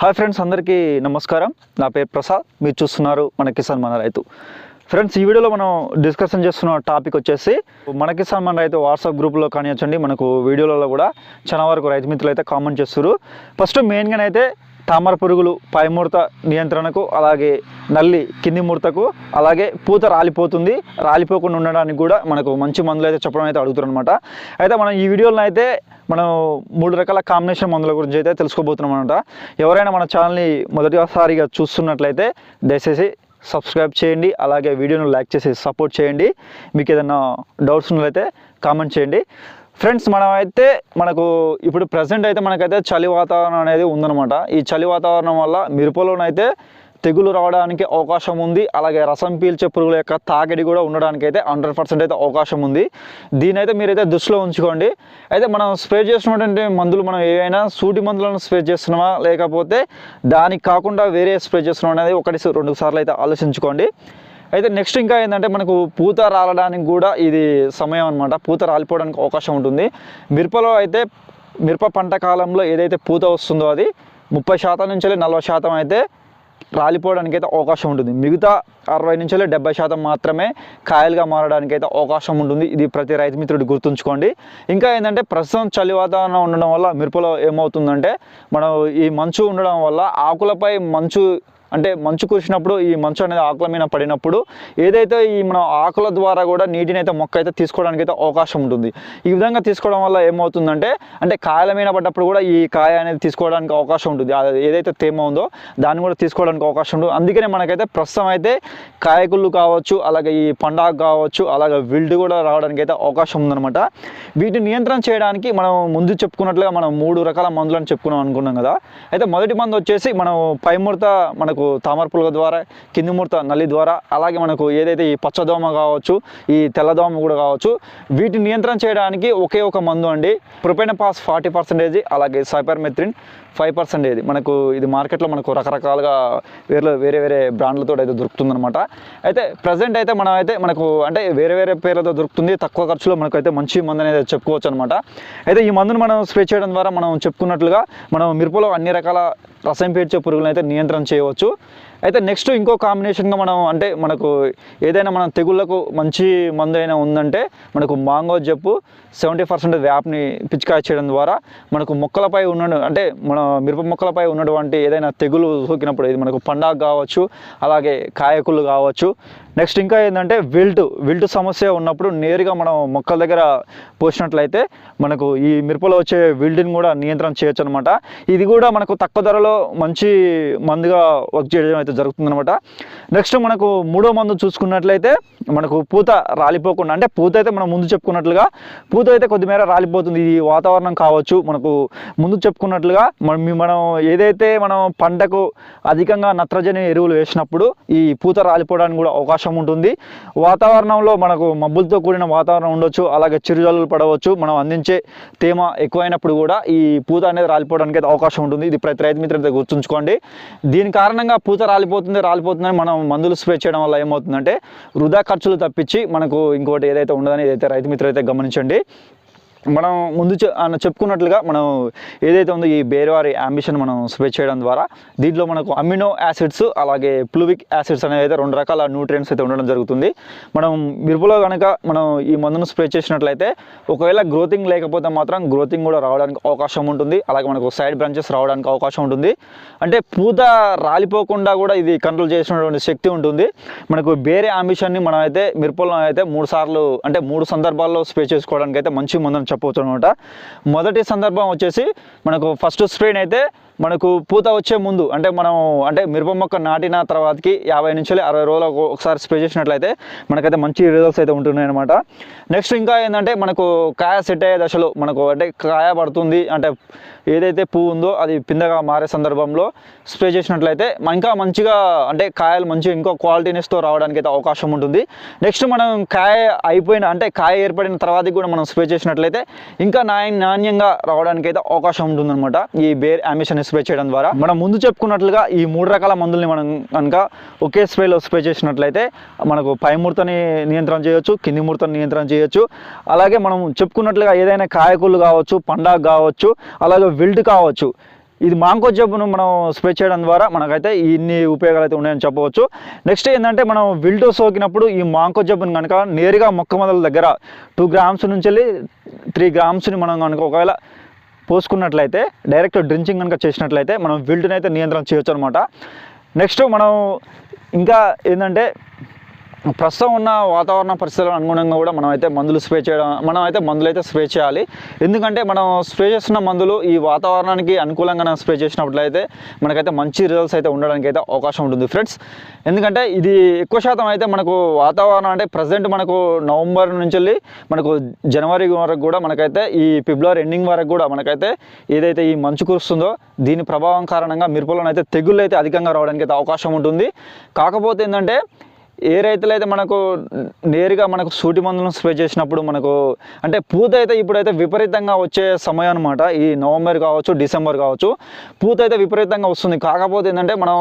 Hi friends అందరికీ నమస్కారం. నా పేరు ప్రసాద్ మీరు చూస్తున్నారు మన కిసాన్ మన రైతు. ఫ్రెండ్స్ ఈ వీడియోలో మనం డిస్కషన్ చేస్తున్న టాపిక్ వచ్చేసి మన కిసాన్ మన రైతు వాట్సాప్ గ్రూప్లో కానివ్వండి మనకు వీడియోలలో కూడా చాలా వరకు రైతు మిత్రులు అయితే కామెంట్ చేస్తారు ఫస్ట్ మెయిన్గా అయితే తామర పురుగులు పైముడత నియంత్రణకు అలాగే నల్లి కింది ముడతకు అలాగే పూత రాలిపోతుంది. రాలిపోకుండా ఉండడానికి కూడా మనకు మంచి మందులు అయితే చెప్పడం అయితే అడుగుతారు అనమాట అయితే మనం ఈ వీడియోలో అయితే మనం మూడు రకాల కాంబినేషన్ మందుల గురించి అయితే తెలుసుకోబోతున్నాం అనమాట ఎవరైనా మన ఛానల్ని మొదటిసారిగా చూస్తున్నట్లయితే దయచేసి సబ్స్క్రైబ్ చేయండి అలాగే వీడియోను లైక్ చేసి సపోర్ట్ చేయండి. మీకు ఏదైనా డౌట్స్ ఉన్నట్లయితే కామెంట్ చేయండి. ఫ్రెండ్స్ మనమైతే మనకు ఇప్పుడు ప్రజెంట్ అయితే మనకైతే చలి వాతావరణం అనేది ఉందనమాట ఈ చలి వాతావరణం వల్ల మిరపలోనైతే తెగులు రావడానికి అవకాశం ఉంది. అలాగే రసం పీల్చే పురుగుల యొక్క తాకిడి కూడా ఉండడానికి అయితే హండ్రెడ్ పర్సెంట్ అయితే అవకాశం ఉంది. దీని అయితే మీరైతే దృష్టిలో ఉంచుకోండి. అయితే మనం స్ప్రే చేస్తున్నటువంటి మందులు మనం ఏవైనా సూటి మందులను స్ప్రే చేస్తున్నామా? లేకపోతే దానికి కాకుండా వేరే స్ప్రే చేస్తున్నాం అనేది ఒకటి రెండు సార్లు అయితే ఆలోచించుకోండి. అయితే నెక్స్ట్ ఇంకా ఏంటంటే మనకు పూత రాలడానికి కూడా ఇది సమయం అనమాట పూత రాలిపోవడానికి అవకాశం ఉంటుంది. మిరపలో అయితే మిరప పంట కాలంలో ఏదైతే పూత వస్తుందో అది ముప్పై శాతం నుంచి నలభై శాతం అయితే రాలిపోవడానికి అయితే అవకాశం ఉంటుంది. మిగతా అరవై నుంచి డెబ్బై శాతం మాత్రమే కాయలుగా మారడానికి అయితే అవకాశం ఉంటుంది. ఇది ప్రతి రైతు మిత్రుడు గుర్తుంచుకోండి. ఇంకా ఏంటంటే ప్రస్తుతం చలి వాతావరణం ఉండడం వల్ల మిరపలో ఏమవుతుందంటే మనం ఈ మంచు ఉండడం వల్ల ఆకులపై మంచు అంటే మంచు కురిసినప్పుడు ఈ మంచు అనేది ఆకుల మీద పడినప్పుడు ఏదైతే ఈ మన ఆకుల ద్వారా కూడా నీటిని అయితే మొక్క అయితే తీసుకోవడానికి అయితే అవకాశం ఉంటుంది. ఈ విధంగా తీసుకోవడం వల్ల ఏమవుతుందంటే అంటే కాయల మీద పడ్డప్పుడు కూడా ఈ కాయ అనేది తీసుకోవడానికి అవకాశం ఉంటుంది. అది ఏదైతే తేమ ఉందో దాన్ని కూడా తీసుకోవడానికి అవకాశం ఉంటుంది. అందుకనే మనకైతే ప్రస్తుతం అయితే కాయకుళ్ళు కావచ్చు అలాగే ఈ పండాగ కావచ్చు అలాగే విల్డ్ కూడా రావడానికి అయితే అవకాశం ఉందన్నమాట. వీటిని నియంత్రణ చేయడానికి మనం ముందు చెప్పుకున్నట్లుగా మనం మూడు రకాల మందులను చెప్పుకున్నాం అనుకున్నాం కదా. అయితే మొదటి మందు వచ్చేసి మనం పైముడత మనకు మనకు తామర ద్వారా కింది ముడత నల్లి ద్వారా అలాగే మనకు ఏదైతే ఈ పచ్చదోమ కావచ్చు ఈ తెల్లదోమ కూడా కావచ్చు వీటిని నియంత్రణ చేయడానికి ఒకే ఒక మందు అండి ప్రొపెనపాస్ ఫార్టీ పర్సెంటేజ్ అలాగే సైపర్మెత్రిన్ ఫైవ్ పర్సెంట్ ఇది మనకు ఇది మార్కెట్లో మనకు రకరకాలుగా వేరే వేరే వేరే బ్రాండ్లతో అయితే దొరుకుతుందనమాట అయితే ప్రజెంట్ అయితే మనం అయితే మనకు అంటే వేరే వేరే పేర్లతో దొరుకుతుంది తక్కువ ఖర్చులో మనకు అయితే మంచి మందు అనేది చెప్పుకోవచ్చు అనమాట అయితే ఈ మందును మనం స్ప్రే చేయడం ద్వారా మనం చెప్పుకున్నట్లుగా మనం మిరపలో అన్ని రకాల రసం పీడ్చే పురుగులను అయితే నియంత్రణ చేయవచ్చు. అయితే నెక్స్ట్ ఇంకో కాంబినేషన్గా మనం అంటే మనకు ఏదైనా మనం తెగుళ్ళకు మంచి మందు అయినా ఉందంటే మనకు మాంగో జప్పు సెవెంటీ పర్సెంట్ వ్యాప్ని పిచికాయ చేయడం ద్వారా మనకు మొక్కలపై ఉన్న అంటే మన మిరప మొక్కలపై ఉన్నటువంటి ఏదైనా తెగులు సోకినప్పుడు ఇది మనకు పండాగ కావచ్చు అలాగే కాయకులు కావచ్చు. నెక్స్ట్ ఇంకా ఏంటంటే విల్ట్ విల్ట్ సమస్య ఉన్నప్పుడు నేరుగా మనం మొక్కల దగ్గర పోసినట్లయితే మనకు ఈ మిరపలో వచ్చే విల్డ్ని కూడా నియంత్రణ చేయొచ్చు అనమాట ఇది కూడా మనకు తక్కువ ధరలో మంచి మందుగా వర్క్ చేయడం అయితే జరుగుతుందన్నమాట. నెక్స్ట్ మనకు మూడో మందు చూసుకున్నట్లయితే మనకు పూత రాలిపోకుండా అంటే పూత అయితే మనం ముందు చెప్పుకున్నట్లుగా పూత అయితే కొద్దిమేర రాలిపోతుంది. ఈ వాతావరణం కావచ్చు మనకు ముందు చెప్పుకున్నట్లుగా మనం మనం ఏదైతే మనం పంటకు అధికంగా నత్రజని ఎరువులు వేసినప్పుడు ఈ పూత రాలిపోవడానికి కూడా అవకాశం ఉంటుంది. వాతావరణంలో మనకు మబ్బులతో కూడిన వాతావరణం ఉండొచ్చు అలాగే చిరుజల్లులు పడవచ్చు. మనం అందించే తేమ ఎక్కువైనప్పుడు కూడా ఈ పూత అనేది రాలిపోవడానికి అయితే అవకాశం ఉంటుంది. ఇది ప్రతి రైతు మిత్రులతో గుర్తుంచుకోండి. దీని కారణంగా పూత రాలిపోతుంది రాలిపోతుందని మనం మందులు స్ప్రే చేయడం వల్ల ఏమవుతుందంటే వృధా ఖర్చులు తప్పించి మనకు ఇంకోటి ఏదైతే ఉండదని ఏదైతే రైతు మిత్రులు అయితే గమనించండి మనం ముందు చెప్పుకున్నట్లుగా మనం ఏదైతే ఉందో ఈ బేరవారి అంబిషన్ మనం స్ప్రే చేయడం ద్వారా దీంట్లో మనకు అమినో యాసిడ్స్ అలాగే ప్లూవిక్ యాసిడ్స్ అనేవి అయితే రెండు రకాల న్యూట్రియంట్స్ అయితే ఉండడం జరుగుతుంది. మనం మిరపలో కనుక మనం ఈ మందును స్ప్రే చేసినట్లయితే ఒకవేళ గ్రోతింగ్ లేకపోతే మాత్రం గ్రోతింగ్ కూడా రావడానికి అవకాశం ఉంటుంది. అలాగే మనకు సైడ్ బ్రాంచెస్ రావడానికి అవకాశం ఉంటుంది. అంటే పూత రాలిపోకుండా కూడా ఇది కంట్రోల్ చేసినటువంటి శక్తి ఉంటుంది. మనకు వేరే అంబిషన్ని మనం అయితే మిరపలో అయితే మూడు సార్లు అంటే మూడు సందర్భాల్లో స్ప్రే చేసుకోవడానికి అయితే మంచి మందని చెప్పవచ్చు అనమాట. మొదటి సందర్భం వచ్చేసి మనకు ఫస్ట్ స్క్రీన్ అయితే మనకు పూత వచ్చే ముందు అంటే మనం అంటే మిరప మొక్క నాటిన తర్వాతకి యాభై నుంచి అరవై రోజులకు ఒకసారి స్ప్రే చేసినట్లయితే మనకైతే మంచి రిజల్ట్స్ అయితే ఉంటున్నాయి అనమాట నెక్స్ట్ ఇంకా ఏంటంటే మనకు కాయ సెట్ అయ్యే దశలో మనకు అంటే కాయ పడుతుంది అంటే ఏదైతే పువ్వు ఉందో అది పిందగా మారే సందర్భంలో స్ప్రే చేసినట్లయితే ఇంకా మంచిగా అంటే కాయలు మంచిగా ఇంకో క్వాలిటీనెస్తో రావడానికి అయితే అవకాశం ఉంటుంది. నెక్స్ట్ మనం కాయ అయిపోయిన అంటే కాయ ఏర్పడిన తర్వాత కూడా మనం స్ప్రే చేసినట్లయితే ఇంకా నాణ్యంగా రావడానికి అయితే అవకాశం ఉంటుందన్నమాట. ఈ బేర్ అమిషన్ స్ప్రే చేయడం ద్వారా మనం ముందు చెప్పుకున్నట్లుగా ఈ మూడు రకాల మందుల్ని మనం కనుక ఒకే స్ప్రేలో స్ప్రే చేసినట్లయితే మనకు పై ముడతని నియంత్రణ చేయొచ్చు కింది ముడతని నియంత్రణ చేయొచ్చు. అలాగే మనం చెప్పుకున్నట్లుగా ఏదైనా కాయకూలు కావచ్చు పండాగ కావచ్చు అలాగే విల్డ్ కావచ్చు. ఇది మాంకో జబ్బును మనం స్ప్రే చేయడం ద్వారా మనకైతే ఇన్ని ఉపయోగాలు అయితే ఉన్నాయని చెప్పవచ్చు. నెక్స్ట్ ఏంటంటే మనం విల్డో సోకినప్పుడు ఈ మాంకో జబ్బును కనుక నేరుగా మొక్క మొదల దగ్గర టూ గ్రామ్స్ నుంచి వెళ్ళి త్రీ గ్రామ్స్ని మనం కనుక ఒకవేళ పోసుకున్నట్లయితే డైరెక్ట్ డ్రించింగ్ కనుక చేసినట్లయితే మనం విల్ట్ని అయితే నియంత్రణ చేయొచ్చు అనమాట నెక్స్ట్ మనం ఇంకా ఏంటంటే ప్రస్తుతం ఉన్న వాతావరణ పరిస్థితులకు అనుగుణంగా కూడా మనం అయితే మందులు స్ప్రే చేయడం మనం అయితే మందులు అయితే స్ప్రే చేయాలి. ఎందుకంటే మనం స్ప్రే చేస్తున్న మందులు ఈ వాతావరణానికి అనుకూలంగా స్ప్రే చేసినట్లయితే మనకైతే మంచి రిజల్ట్స్ అయితే ఉండడానికి అయితే అవకాశం ఉంటుంది ఫ్రెండ్స్ ఎందుకంటే ఇది ఎక్కువ శాతం అయితే మనకు వాతావరణం అంటే ప్రజెంట్ మనకు నవంబర్ నుంచి వెళ్ళి మనకు జనవరి వరకు కూడా మనకైతే ఈ ఫిబ్రవరి ఎండింగ్ వరకు కూడా మనకైతే ఏదైతే ఈ మంచు కురుస్తుందో దీని ప్రభావం కారణంగా మిరపలోనైతే అయితే తెగుళ్ళు అయితే అధికంగా రావడానికి అయితే అవకాశం ఉంటుంది. కాకపోతే ఏంటంటే ఏ రైతులైతే మనకు నేరుగా మనకు సూటి మందులను స్ప్రే చేసినప్పుడు మనకు అంటే పూత అయితే ఇప్పుడైతే విపరీతంగా వచ్చే సమయం అనమాట ఈ నవంబర్ కావచ్చు డిసెంబర్ కావచ్చు పూత అయితే విపరీతంగా వస్తుంది. కాకపోతే ఏంటంటే మనం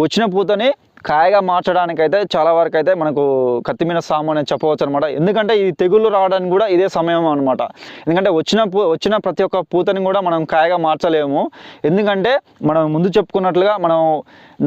వచ్చిన పూతని కాయగా మార్చడానికి అయితే చాలా వరకు అయితే మనకు కత్తిమీన సాము అనేది చెప్పవచ్చు అనమాట ఎందుకంటే ఈ తెగుళ్ళు రావడానికి కూడా ఇదే సమయం అనమాట ఎందుకంటే వచ్చిన పూ వచ్చిన ప్రతి ఒక్క పూతని కూడా మనం కాయగా మార్చలేము. ఎందుకంటే మనం ముందు చెప్పుకున్నట్లుగా మనం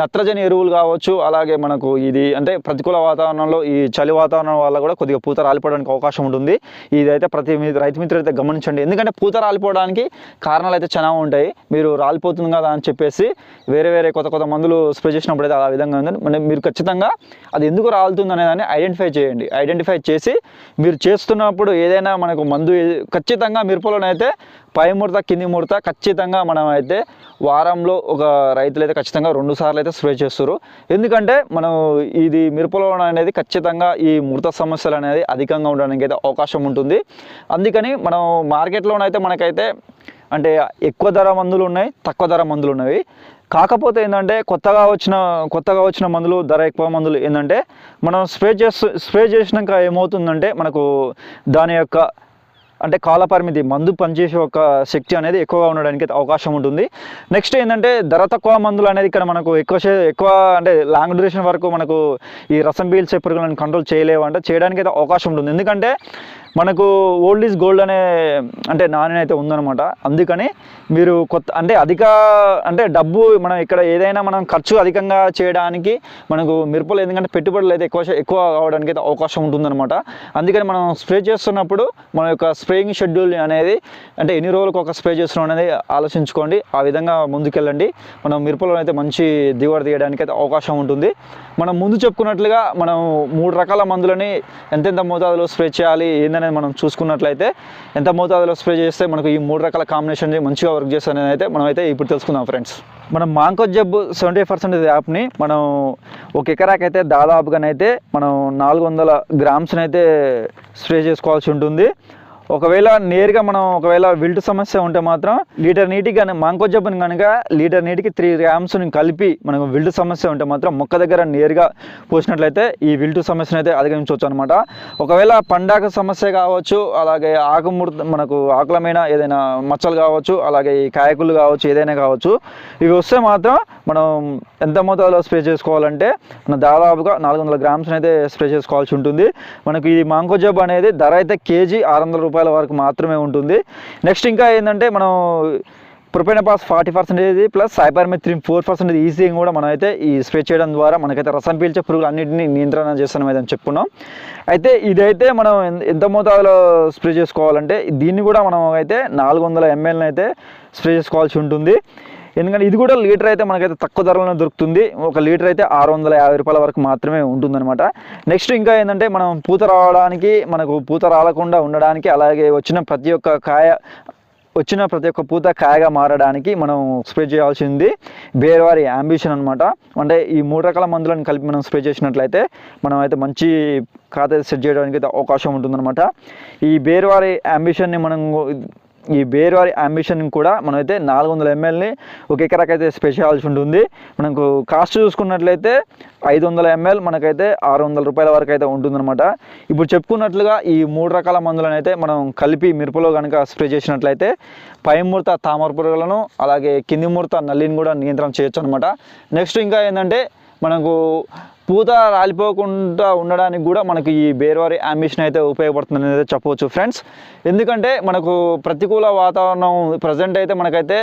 నత్రజని ఎరువులు కావచ్చు అలాగే మనకు ఇది అంటే ప్రతికూల వాతావరణంలో ఈ చలి వాతావరణం వల్ల కూడా కొద్దిగా పూత రాలిపోవడానికి అవకాశం ఉంటుంది. ఇదైతే ప్రతి రైతు మిత్రులు అయితే గమనించండి. ఎందుకంటే పూత రాలిపోవడానికి కారణాలు అయితే చాలా ఉంటాయి. మీరు రాలిపోతుంది కదా అని చెప్పేసి వేరే వేరే కొత్త కొత్త మందులు స్ప్రే చేసినప్పుడు అయితే ఆ విధంగా ఉంది అంటే మీరు ఖచ్చితంగా అది ఎందుకు రాలుతుంది అనేదాన్ని ఐడెంటిఫై చేయండి. ఐడెంటిఫై చేసి మీరు చేస్తున్నప్పుడు ఏదైనా మనకు మందు ఖచ్చితంగా మిరపలోనైతే పై ముడత కింది ముడత ఖచ్చితంగా మనం అయితే వారంలో ఒక రైతులు అయితే ఖచ్చితంగా రెండు సార్లు అయితే స్ప్రే చేస్తారు. ఎందుకంటే మనం ఇది మిరపలో అనేది ఖచ్చితంగా ఈ ముడత సమస్యలు అనేది అధికంగా ఉండడానికి అయితే అవకాశం ఉంటుంది. అందుకని మనం మార్కెట్లోనైతే మనకైతే అంటే ఎక్కువ ధర మందులు ఉన్నాయి తక్కువ ధర మందులు ఉన్నవి. కాకపోతే ఏంటంటే కొత్తగా వచ్చిన కొత్తగా వచ్చిన మందులు ధర ఎక్కువ మందులు ఏంటంటే మనం స్ప్రే చేస్తూ స్ప్రే చేసినాక ఏమవుతుందంటే మనకు దాని యొక్క అంటే కాల పరిమితి మందు పనిచేసే ఒక శక్తి అనేది ఎక్కువగా ఉండడానికి అవకాశం ఉంటుంది. నెక్స్ట్ ఏంటంటే ధర తక్కువ మందులు అనేది ఇక్కడ మనకు ఎక్కువ ఎక్కువ అంటే లాంగ్ డ్యూరేషన్ వరకు మనకు ఈ రసం పీల్చే పురుగులను కంట్రోల్ చేయలేవు అంటే చేయడానికి అయితే అవకాశం ఉంటుంది. ఎందుకంటే మనకు ఓల్డ్ ఈజ్ గోల్డ్ అనే అంటే నాణ్యత అయితే ఉందన్నమాట. అందుకని మీరు కొత్త అంటే అధిక అంటే డబ్బు మనం ఇక్కడ ఏదైనా మనం ఖర్చు అధికంగా చేయడానికి మనకు మిరపలు ఎందుకంటే పెట్టుబడులు అయితే ఎక్కువ ఎక్కువ కావడానికి అయితే అవకాశం ఉంటుందన్నమాట. అందుకని మనం స్ప్రే చేస్తున్నప్పుడు మన యొక్క స్ప్రేయింగ్ షెడ్యూల్ అనేది అంటే ఎన్ని రోజులకు ఒక స్ప్రే చేస్తున్నాం అనేది ఆలోచించుకోండి. ఆ విధంగా ముందుకెళ్ళండి. మనం మిరపలో అయితే మంచి దిగుబడి తీయడానికి అయితే అవకాశం ఉంటుంది. మనం ముందు చెప్పుకున్నట్లుగా మనం మూడు రకాల మందులని ఎంతెంత మోతాదులో స్ప్రే చేయాలి ఏందనేది మనం చూసుకున్నట్లయితే ఎంత మోతాదులో స్ప్రే చేస్తే మనకు ఈ మూడు రకాల కాంబినేషన్ మంచిగా వర్క్ చేస్తానని అయితే మనం అయితే ఇప్పుడు తెలుసుకుందాం ఫ్రెండ్స్. మనం మాంకో జబ్బు సెవెంటీ పర్సెంట్ యాప్ని మనం ఒక ఎకరాకి అయితే దాదాపుగానైతే మనం నాలుగు వందల గ్రామ్స్ని అయితే స్ప్రే చేసుకోవాల్సి ఉంటుంది. ఒకవేళ నేరుగా మనం ఒకవేళ విల్ట్ సమస్య ఉంటే మాత్రం లీటర్ నీటికి కానీ మాంకో జబ్బుని కనుక లీటర్ నీటికి త్రీ గ్రామ్స్ని కలిపి మనకు విల్ట్ సమస్య ఉంటే మాత్రం మొక్క దగ్గర నేరుగా పోసినట్లయితే ఈ విల్ట్ సమస్యను అయితే అధిగమించవచ్చు అనమాట ఒకవేళ పండాక సమస్య కావచ్చు అలాగే ఆకుముడత మనకు ఆకులమైన ఏదైనా మచ్చలు కావచ్చు అలాగే ఈ కాయకులు కావచ్చు ఏదైనా కావచ్చు ఇవి వస్తే మాత్రం మనం ఎంత మోతాదులో స్ప్రే చేసుకోవాలంటే మన దాదాపుగా నాలుగు వందల గ్రామ్స్ అయితే స్ప్రే చేసుకోవాల్సి ఉంటుంది. మనకు ఈ మాంకో జబ్ అనేది ధర అయితే కేజీ ఆరు వందల రూపాయలు వరకు మాత్రమే ఉంటుంది. నెక్స్ట్ ఇంకా ఏంటంటే మనం profenofos forty percentage plus cypermethrin four percentage ఈజీగా కూడా మనం అయితే ఈ స్ప్రే చేయడం ద్వారా మనకైతే రసం పీల్చే పురుగులు అన్నింటినీ నియంత్రణ చేస్తున్నాం అయితే చెప్పుకున్నాం. అయితే ఇదైతే మనం ఎంత మోతాదులో స్ప్రే చేసుకోవాలంటే దీన్ని కూడా మనం అయితే నాలుగు వందల ఎంఎల్ని అయితే స్ప్రే చేసుకోవాల్సి ఉంటుంది. ఎందుకంటే ఇది కూడా లీటర్ అయితే మనకైతే తక్కువ ధరలోనే దొరుకుతుంది. ఒక లీటర్ అయితే ఆరు వందల యాభై రూపాయల వరకు మాత్రమే ఉంటుందన్నమాట. నెక్స్ట్ ఇంకా ఏంటంటే మనం పూత రావడానికి మనకు పూత రాలకుండా ఉండడానికి అలాగే వచ్చిన ప్రతి ఒక్క కాయ వచ్చిన ప్రతి ఒక్క పూత కాయగా మారడానికి మనం స్ప్రే చేయాల్సింది. బేర్వారి అంబిషన్ అనమాట అంటే ఈ మూడు రకాల మందులను కలిపి మనం స్ప్రే చేసినట్లయితే మనం అయితే మంచి ఖాతా సెట్ చేయడానికి అయితే అవకాశం ఉంటుందన్నమాట. ఈ బేర్వారి అంబిషన్ని మనం ఈ బేర్వారి అంబిషన్ కూడా మనమైతే నాలుగు వందల ఎంఎల్ని ఒక ఎకరాకైతే స్ప్రే చేయాల్సి ఉంటుంది మనకు కాస్ట్ చూసుకున్నట్లయితే ఐదు వందల ఎంఎల్ మనకైతే ఆరు వందల రూపాయల వరకు అయితే ఉంటుందన్నమాట. ఇప్పుడు చెప్పుకున్నట్లుగా ఈ మూడు రకాల మందులను అయితే మనం కలిపి మిరపలో కనుక స్ప్రే చేసినట్లయితే పై ముడత తామర పురుగులను అలాగే కింది ముడత నల్లిని కూడా నియంత్రణ చేయొచ్చు అనమాట నెక్స్ట్ ఇంకా ఏంటంటే మనకు పూత రాలిపోకుండా ఉండడానికి కూడా మనకు ఈ బేర్వారి అంబిషన్ అయితే ఉపయోగపడుతుంది అనేది చెప్పవచ్చు ఫ్రెండ్స్ ఎందుకంటే మనకు ప్రతికూల వాతావరణం ప్రజెంట్ అయితే మనకైతే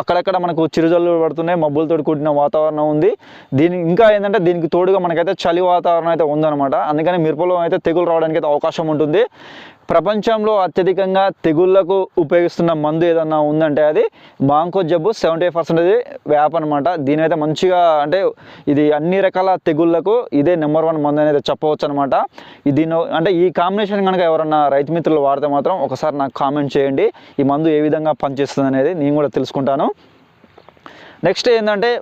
అక్కడక్కడ మనకు చిరుజల్లు పడుతున్నాయి మబ్బులతో కూడిన వాతావరణం ఉంది. దీని ఇంకా ఏంటంటే దీనికి తోడుగా మనకైతే చలి వాతావరణం అయితే ఉందన్నమాట. అందుకని మిరపలో అయితే తెగులు రావడానికి అయితే అవకాశం ఉంటుంది. ప్రపంచంలో అత్యధికంగా తెగుళ్ళకు ఉపయోగిస్తున్న మందు ఏదన్నా ఉందంటే అది మాంకో జబ్బు సెవెంటీ పర్సెంటేజ్ వ్యాప్ అనమాట దీని అయితే మంచిగా అంటే ఇది అన్ని రకాల తెగుళ్ళకు ఇదే నెంబర్ వన్ మందు అనేది చెప్పవచ్చు అనమాట దీని అంటే ఈ కాంబినేషన్ కనుక ఎవరన్నా రైతు మిత్రులు వాడితే మాత్రం ఒకసారి నాకు కామెంట్ చేయండి. ఈ మందు ఏ విధంగా పనిచేస్తుంది అనేది నేను కూడా తెలుసుకుంటాను. నెక్స్ట్ ఏంటంటే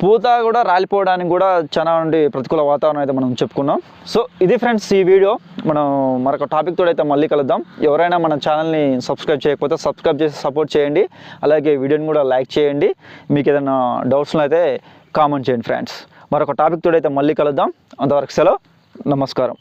పూత కూడా రాలిపోవడానికి కూడా చాలా ఉండి ప్రతికూల వాతావరణం అయితే మనం చెప్పుకున్నాం. సో ఇది ఫ్రెండ్స్ ఈ వీడియో. మనం మరొక టాపిక్ అయితే మళ్ళీ కలుద్దాం. ఎవరైనా మన ఛానల్ని సబ్స్క్రైబ్ చేయకపోతే సబ్స్క్రైబ్ చేసి సపోర్ట్ చేయండి. అలాగే వీడియోని కూడా లైక్ చేయండి. మీకు ఏదైనా డౌట్స్లో అయితే కామెంట్ చేయండి ఫ్రెండ్స్. మరొక టాపిక్ అయితే మళ్ళీ కలుద్దాం. అంతవరకు సెలవు. నమస్కారం.